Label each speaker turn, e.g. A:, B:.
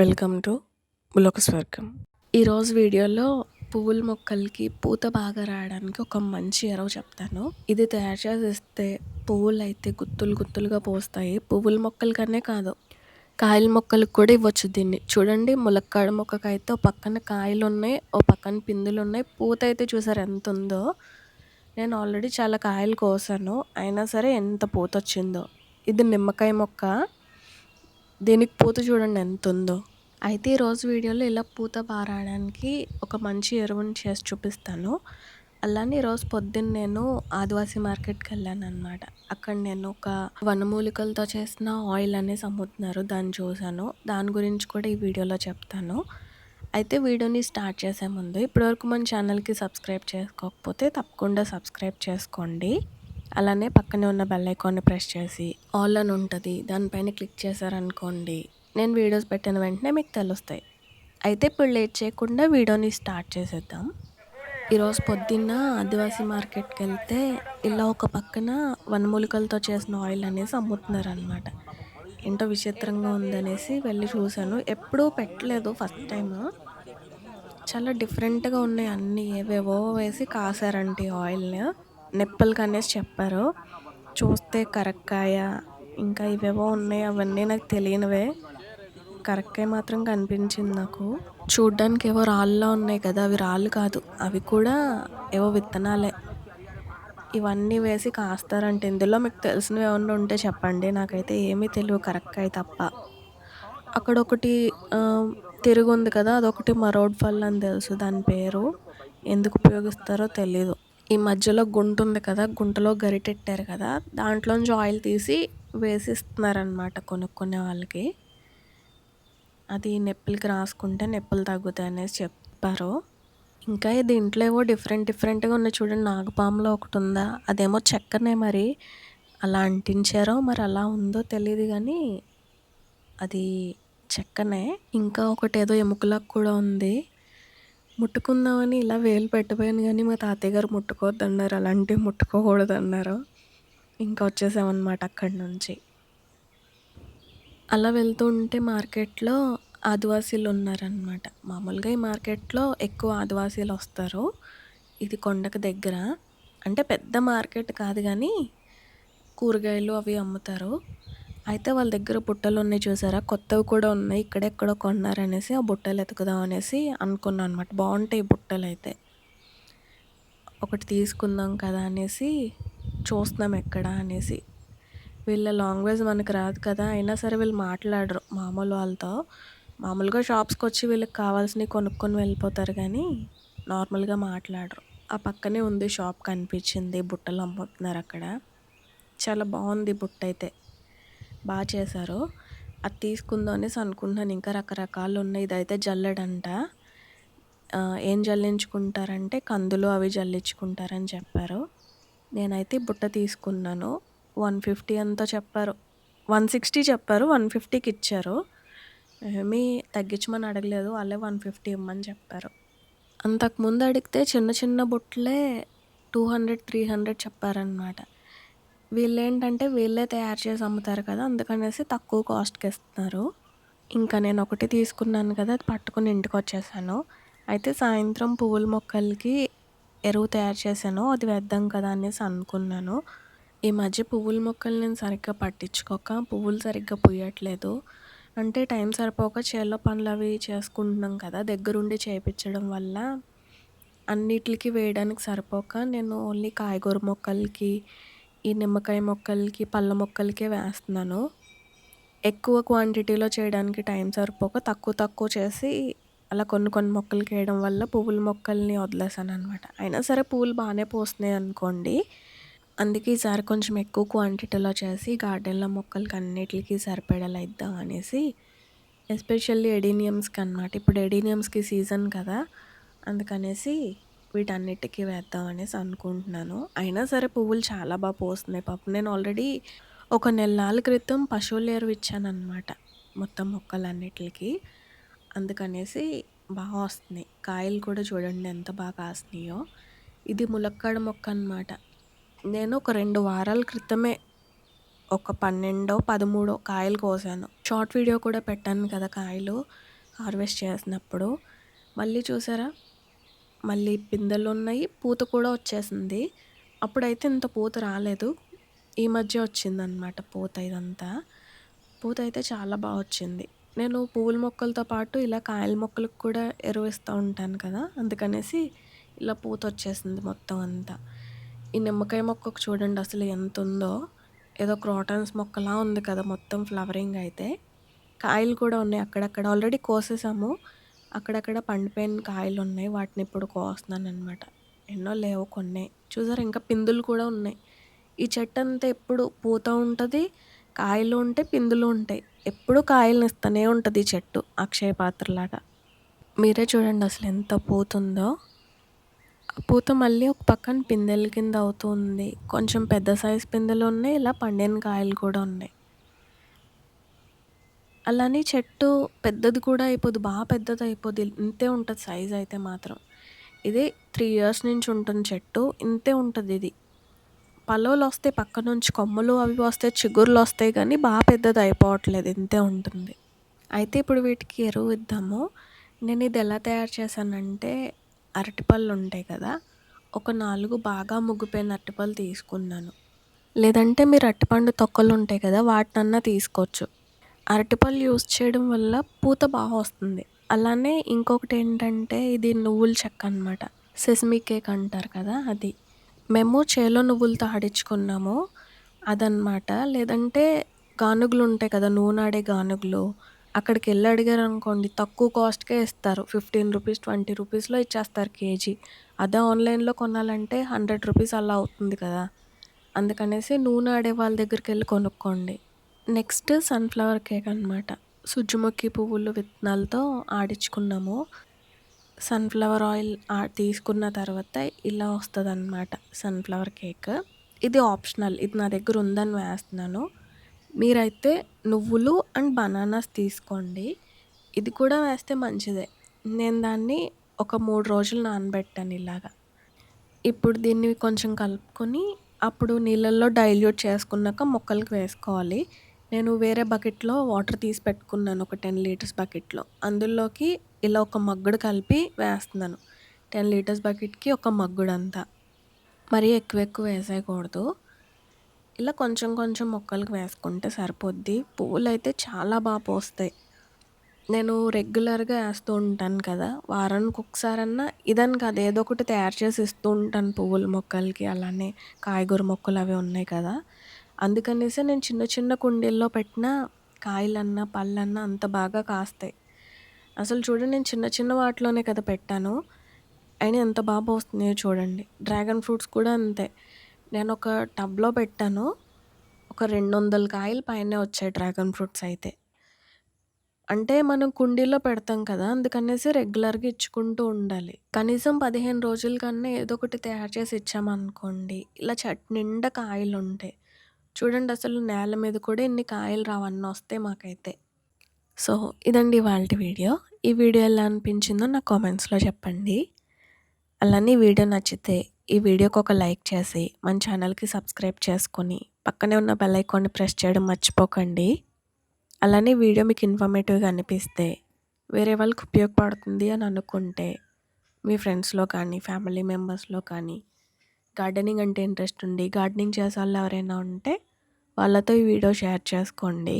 A: Welcome to ములక స్వర్గం ఈరోజు వీడియోలో పువ్వుల మొక్కలకి పూత బాగా రావడానికి ఒక మంచి ఎరువు చెప్తాను. ఇది తయారు చేసిస్తే పువ్వులు అయితే గుత్తులు గుత్తులుగా పోస్తాయి. పువ్వుల మొక్కలకనే కాదు కాయల మొక్కలకు కూడా ఇవ్వచ్చు దీన్ని. చూడండి ములక్కాడ మొక్కకైతే ఓ పక్కన కాయలు ఉన్నాయి ఓ పక్కన పిందులు ఉన్నాయి పూత అయితే చూసారు ఎంత ఉందో? నేను ఆల్రెడీ చాలా కాయలు కోసాను. అయినా సరే ఎంత పూత వచ్చిందో. ఇది నిమ్మకాయ మొక్క. దీనికి పూత చూడండి ఎంత ఉందో అయితే ఈరోజు వీడియోలో ఇలా పూత పారడానికి ఒక మంచి ఎరువుని చేసి చూపిస్తాను. అలానే ఈరోజు పొద్దున్న నేను ఆదివాసీ మార్కెట్కి వెళ్ళాను అనమాట అక్కడ నేను ఒక వనమూలికలతో చేసిన ఆయిల్ అనేసి అమ్ముతున్నారు దాన్ని చూశాను. దాని గురించి కూడా ఈ వీడియోలో చెప్తాను. అయితే వీడియోని స్టార్ట్ చేసే ముందు ఇప్పటివరకు మన ఛానల్కి సబ్స్క్రైబ్ చేసుకోకపోతే తప్పకుండా సబ్స్క్రైబ్ చేసుకోండి. అలానే పక్కనే ఉన్న బెల్ ఐకాన్ని ప్రెస్ చేసి ఆల్ అని ఉంటుంది. దానిపైన క్లిక్ చేశారనుకోండి నేను వీడియోస్ పెట్టిన వెంటనే మీకు తెలుస్తాయి. అయితే ఇప్పుడు లేట్ చేయకుండా వీడియోని స్టార్ట్ చేసేద్దాం. ఈరోజు పొద్దున్న ఆదివాసీ మార్కెట్కి వెళ్తే ఇలా ఒక పక్కన వనమూలికలతో చేసిన ఆయిల్ అనేసి అమ్ముతున్నారు అనమాట ఏంటో విచిత్రంగా ఉందనేసి వెళ్ళి చూశాను. ఎప్పుడూ పెట్టలేదు ఫస్ట్ టైం చాలా డిఫరెంట్గా ఉన్నాయి అన్నీ. ఏవేవో వేసి కాసారంటే ఆయిల్ని నిప్పలకి అనేసి చెప్పారు. చూస్తే కరక్కాయ ఇంకా ఇవేవో ఉన్నాయి అవన్నీ నాకు తెలియనివే. కరక్కాయ మాత్రం కనిపించింది నాకు. చూడ్డానికి ఏవో రాళ్ళలో ఉన్నాయి కదా అవి రాళ్ళు కాదు అవి కూడా ఏవో విత్తనాలే. ఇవన్నీ వేసి కాస్తారంటే. ఇందులో మీకు తెలిసినవి ఏమన్నా ఉంటే చెప్పండి. నాకైతే ఏమీ తెలియవు కరక్కాయ తప్ప. అక్కడ ఒకటి తిరుగు ఉంది కదా అదొకటి మరోడ్ ఫల్ అని తెలుసు దాని పేరు. ఎందుకు ఉపయోగిస్తారో తెలీదు. ఈ మధ్యలో గుంట ఉంది కదా గుంటలో గరిటెట్టారు కదా దాంట్లోంచి ఆయిల్ తీసి వేసిస్తున్నారనమాట కొనుక్కునే వాళ్ళకి. అది నొప్పులకి రాసుకుంటే నొప్పులు తగ్గుతాయి అనేసి చెప్పారు. ఇంకా దీంట్లో ఏవో డిఫరెంట్ డిఫరెంట్గా ఉన్నాయి చూడండి నాగపాములో ఒకటి ఉందా అదేమో చెక్కనే మరి అలా అంటించారో మరి అలా ఉందో తెలియదు కానీ అది చెక్కనే. ఇంకా ఒకటి ఏదో ఎముకలకు కూడా ఉంది. ముట్టుకుందామని ఇలా వేలు పెట్టిపోయాను కానీ మా తాతయ్య గారు ముట్టుకోవద్దు అన్నారు అలాంటివి ముట్టుకోకూడదు అన్నారు ఇంకా వచ్చేసామన్నమాట అక్కడి నుంచి. అలా వెళ్తూ ఉంటే మార్కెట్లో ఆదివాసీలు ఉన్నారనమాట మామూలుగా ఈ మార్కెట్లో ఎక్కువ ఆదివాసీలు వస్తారు. ఇది కొండకు దగ్గర. అంటే పెద్ద మార్కెట్ కాదు కానీ కూరగాయలు అవి అమ్ముతారు. అయితే వాళ్ళ దగ్గర బుట్టలు ఉన్నాయి చూసారా? కొత్తవి కూడా ఉన్నాయి. ఇక్కడెక్కడో కొన్నారనేసి ఆ బుట్టలు ఎతుకుదాం అనేసి అనుకున్నాను అనమాట బాగుంటాయి బుట్టలు అయితే. ఒకటి తీసుకుందాం కదా అనేసి చూస్తున్నాం ఎక్కడ అనేసి. వీళ్ళ లాంగ్వేజ్ మనకు రాదు కదా. అయినా సరే వీళ్ళు మాట్లాడరు మామూలు వాళ్ళతో. మామూలుగా షాప్స్కి వచ్చి వీళ్ళకి కావాల్సినవి కొనుక్కొని వెళ్ళిపోతారు కానీ నార్మల్గా మాట్లాడరు. ఆ పక్కనే ఉంది షాప్ కనిపించింది బుట్టలు అమ్ముతున్నారు అక్కడ. చాలా బాగుంది బుట్ట అయితే. బాగా చేశారు. అది తీసుకుందాం అనేసి అనుకుంటున్నాను. ఇంకా రకరకాలు ఉన్నాయి. ఇదైతే జల్లెడంట. ఏం జల్లించుకుంటారంటే కందులు అవి జల్లించుకుంటారని చెప్పారు. నేనైతే బుట్ట తీసుకున్నాను. వన్ ఫిఫ్టీ అంతా చెప్పారు. వన్ సిక్స్టీ చెప్పారు. వన్ ఫిఫ్టీకి ఇచ్చారు. ఏమీ తగ్గించమని అడగలేదు. వాళ్ళే వన్ ఫిఫ్టీ ఇమ్మని చెప్పారు. అంతకుముందు అడిగితే చిన్న చిన్న బుట్టలే టూ హండ్రెడ్ త్రీ హండ్రెడ్ చెప్పారనమాట వీళ్ళు ఏంటంటే వీళ్ళే తయారు చేసి అమ్ముతారు కదా అందుకనేసి తక్కువ కాస్ట్కి ఇస్తున్నారు. ఇంకా నేను ఒకటి తీసుకున్నాను కదా అది పట్టుకుని ఇంటికి వచ్చేసాను. అయితే సాయంత్రం పువ్వుల మొక్కలకి ఎరువు తయారు చేశాను అది వేద్దాం కదా అనేసి అనుకున్నాను. ఈ మధ్య పువ్వుల మొక్కలు నేను సరిగ్గా పట్టించుకోక పువ్వులు సరిగ్గా పూయట్లేదు. అంటే టైం సరిపోక చేలో పనులు అవి చేసుకుంటున్నాం కదా దగ్గరుండి చేయించడం వల్ల అన్నిటికి వేయడానికి సరిపోక నేను ఓన్లీ కాయగూర మొక్కలకి ఈ నిమ్మకాయ మొక్కలకి పళ్ళ మొక్కలకే వేస్తున్నాను. ఎక్కువ క్వాంటిటీలో చేయడానికి టైం సరిపోక తక్కువ తక్కువ చేసి అలా కొన్ని కొన్ని మొక్కలకి వేయడం వల్ల పువ్వుల మొక్కల్ని వదిలేసాను అనమాట అయినా సరే పువ్వులు బాగానే పోస్తున్నాయి అనుకోండి. అందుకే ఈసారి కొంచెం ఎక్కువ క్వాంటిటీలో చేసి గార్డెన్లో మొక్కలకి అన్నిటికీ సరిపడేలా ఇద్దాం అనేసి ఎస్పెషల్లీ ఎడీనియమ్స్కి అనమాట ఇప్పుడు ఎడీనియమ్స్కి సీజన్ కదా అందుకనేసి వీటన్నిటికీ వేద్దాం అనేసి అనుకుంటున్నాను. అయినా సరే పువ్వులు చాలా బాగా పోస్తున్నాయి పాపం. నేను ఆల్రెడీ ఒక నెల క్రితం పశువుల ఎరువు ఇచ్చాను అనమాట మొత్తం మొక్కలన్నిటికి. అందుకనేసి బాగా వస్తున్నాయి. కాయలు కూడా చూడండి ఎంత బాగా కాస్తున్నాయో. ఇది ములక్కాడ మొక్క అనమాట నేను ఒక రెండు వారాల క్రితమే ఒక పన్నెండో పదమూడో కాయలు కోసాను. షార్ట్ వీడియో కూడా పెట్టాను కదా కాయలు హార్వెస్ట్ చేసినప్పుడు. మళ్ళీ చూసారా? మళ్ళీ పిందెలు ఉన్నాయి. పూత కూడా వచ్చేసింది. అప్పుడైతే ఇంత పూత రాలేదు. ఈ మధ్య వచ్చిందనమాట పూత ఇదంతా. పూత అయితే చాలా బాగా వచ్చింది. నేను పువ్వుల మొక్కలతో పాటు ఇలా కాయల మొక్కలకు కూడా ఎరువు ఇస్తూ ఉంటాను కదా. అందుకనేసి ఇలా పూత వచ్చేసింది మొత్తం అంతా. ఈ నిమ్మకాయ మొక్కకు చూడండి అసలు ఎంత ఉందో ఏదో క్రోటన్స్ మొక్కలా ఉంది కదా మొత్తం ఫ్లవరింగ్ అయితే. కాయలు కూడా ఉన్నాయి అక్కడక్కడ. ఆల్రెడీ కోసేసాము. అక్కడక్కడ పండిపోయిన కాయలు ఉన్నాయి వాటిని ఇప్పుడు కోస్తున్నాను అనమాట ఎన్నో లేవు కొన్ని. చూసారు? ఇంకా పిందులు కూడా ఉన్నాయి. ఈ చెట్టు అంతా ఎప్పుడు పూత ఉంటుంది కాయలు ఉంటాయి పిందులు ఉంటాయి. ఎప్పుడు కాయలను ఇస్తూనే ఉంటుంది ఈ చెట్టు అక్షయ పాత్రలాగా మీరే చూడండి అసలు ఎంత పూతుందో. ఆ పూత మళ్ళీ ఒక పక్కన పిందెల కింద అవుతుంది కొంచెం పెద్ద సైజు పిందెలు ఉన్నాయి ఇలా పండిన కాయలు కూడా ఉన్నాయి. అలానే చెట్టు పెద్దది కూడా అయిపోదు బాగా పెద్దది అయిపోద్ది ఇంతే ఉంటుంది సైజ్ అయితే మాత్రం. ఇది త్రీ ఇయర్స్ నుంచి ఉంటుంది చెట్టు ఇంతే ఉంటుంది ఇది. పలువలు వస్తాయి పక్క నుంచి కొమ్మలు అవి వస్తాయి చిగుర్లు వస్తాయి కానీ బాగా పెద్దది అయిపోవట్లేదు ఇంతే ఉంటుంది. అయితే ఇప్పుడు వీటికి ఎరువు ఇద్దాము. నేను ఇది ఎలా తయారు చేశానంటే అరటిపళ్ళు ఉంటాయి కదా ఒక నాలుగు బాగా ముగ్గిపోయిన అరటిపళ్ళు తీసుకున్నాను. లేదంటే మీరు అరటిపండు తొక్కలు ఉంటాయి కదా వాటినన్నా తీసుకోవచ్చు. అరటిపళ్ళు యూస్ చేయడం వల్ల పూత బాగా వస్తుంది. అలానే ఇంకొకటి ఏంటంటే ఇది నువ్వుల చెక్క అనమాట సెసమీ కేక్ అంటారు కదా అది. మేము చేలో నువ్వులతో ఆడించుకున్నాము. అదనమాట లేదంటే గానుగులు ఉంటాయి కదా నూనె గానుగులు. అక్కడికి వెళ్ళి అడిగారు అనుకోండి తక్కువ కాస్ట్కే ఇస్తారు. ఫిఫ్టీన్ రూపీస్ ట్వంటీ రూపీస్లో ఇచ్చేస్తారు కేజీ. అదే ఆన్లైన్లో కొనాలంటే హండ్రెడ్ రూపీస్ అలా అవుతుంది కదా. అందుకనేసి నూనె ఆడే వాళ్ళ దగ్గరికి వెళ్ళి కొనుక్కోండి. నెక్స్ట్ సన్ఫ్లవర్ కేక్ అనమాట సూర్యముఖి పువ్వులు విత్తనాలతో ఆడించుకున్నాము. సన్ఫ్లవర్ ఆయిల్ తీసుకున్న తర్వాత ఇలా వస్తుంది అనమాట సన్ఫ్లవర్ కేక్. ఇది ఆప్షనల్. ఇది నా దగ్గర ఉందని వేస్తున్నాను. మీరైతే నువ్వులు అండ్ బనానాస్ తీసుకోండి. ఇది కూడా వేస్తే మంచిదే. నేను దాన్ని ఒక మూడు రోజులు నానబెట్టాను ఇలాగా. ఇప్పుడు దీన్ని కొంచెం కలుపుకొని అప్పుడు నీళ్ళల్లో డైల్యూట్ చేసుకున్నాక మొక్కలకి వేసుకోవాలి. నేను వేరే బకెట్లో వాటర్ తీసి పెట్టుకున్నాను ఒక టెన్ లీటర్స్ బకెట్లో. అందులోకి ఇలా ఒక మగ్గుడు కలిపి వేస్తున్నాను. టెన్ లీటర్స్ బకెట్కి ఒక మగ్గుడు అంతా మరీ ఎక్కువ ఎక్కువ వేసేయకూడదు. ఇలా కొంచెం కొంచెం మొక్కలకి వేసుకుంటే సరిపోద్ది. పువ్వులు అయితే చాలా బాగా పోస్తాయి. నేను రెగ్యులర్గా వేస్తూ ఉంటాను కదా వారానికి ఒకసారన్నా ఇదని కాదు ఏదో ఒకటి తయారు చేసి ఇస్తూ ఉంటాను పువ్వుల మొక్కలకి అలానే కాయగూర మొక్కలు అవి ఉన్నాయి కదా. అందుకనేసి నేను చిన్న చిన్న కుండీల్లో పెట్టిన కాయలన్నా పళ్ళన్నా అంత బాగా కాస్తాయి. అసలు చూడండి నేను చిన్న చిన్న వాటిలోనే కదా పెట్టాను. అయినా ఎంత బాగా వస్తున్నాయో చూడండి. డ్రాగన్ ఫ్రూట్స్ కూడా అంతే. నేను ఒక టబ్లో పెట్టాను. ఒక రెండు వందల కాయలు పైనే వచ్చాయి డ్రాగన్ ఫ్రూట్స్ అయితే. అంటే మనం కుండీలో పెడతాం కదా అందుకనేసి రెగ్యులర్గా ఇచ్చుకుంటూ ఉండాలి. కనీసం పదిహేను రోజుల కన్నా ఏదో ఒకటి తయారు చేసి ఇచ్చామనుకోండి ఇలా చట్ నిండా కాయలు ఉంటాయి చూడండి అసలు నేల మీద కూడా ఎన్ని కాయలు రావన్నీ వస్తాయి మాకైతే. సో ఇదండి వాళ్ళ వీడియో. ఈ వీడియో ఎలా అనిపించిందో నా కామెంట్స్లో చెప్పండి. అలానే వీడియో నచ్చితే ఈ వీడియోకి ఒక లైక్ చేసి మన ఛానల్కి సబ్స్క్రైబ్ చేసుకొని పక్కనే ఉన్న బెల్ ఐకాన్ని ప్రెస్ చేయడం మర్చిపోకండి. అలానే వీడియో మీకు ఇన్ఫర్మేటివ్గా అనిపిస్తే వేరే వాళ్ళకి ఉపయోగపడుతుంది అని అనుకుంటే మీ ఫ్రెండ్స్లో కానీ ఫ్యామిలీ మెంబర్స్లో కానీ గార్డెనింగ్ అంటే ఇంట్రెస్ట్ ఉండి గార్డెనింగ్ చేసే వాళ్ళు ఎవరైనా ఉంటే వాళ్ళతో ఈ వీడియో షేర్ చేసుకోండి.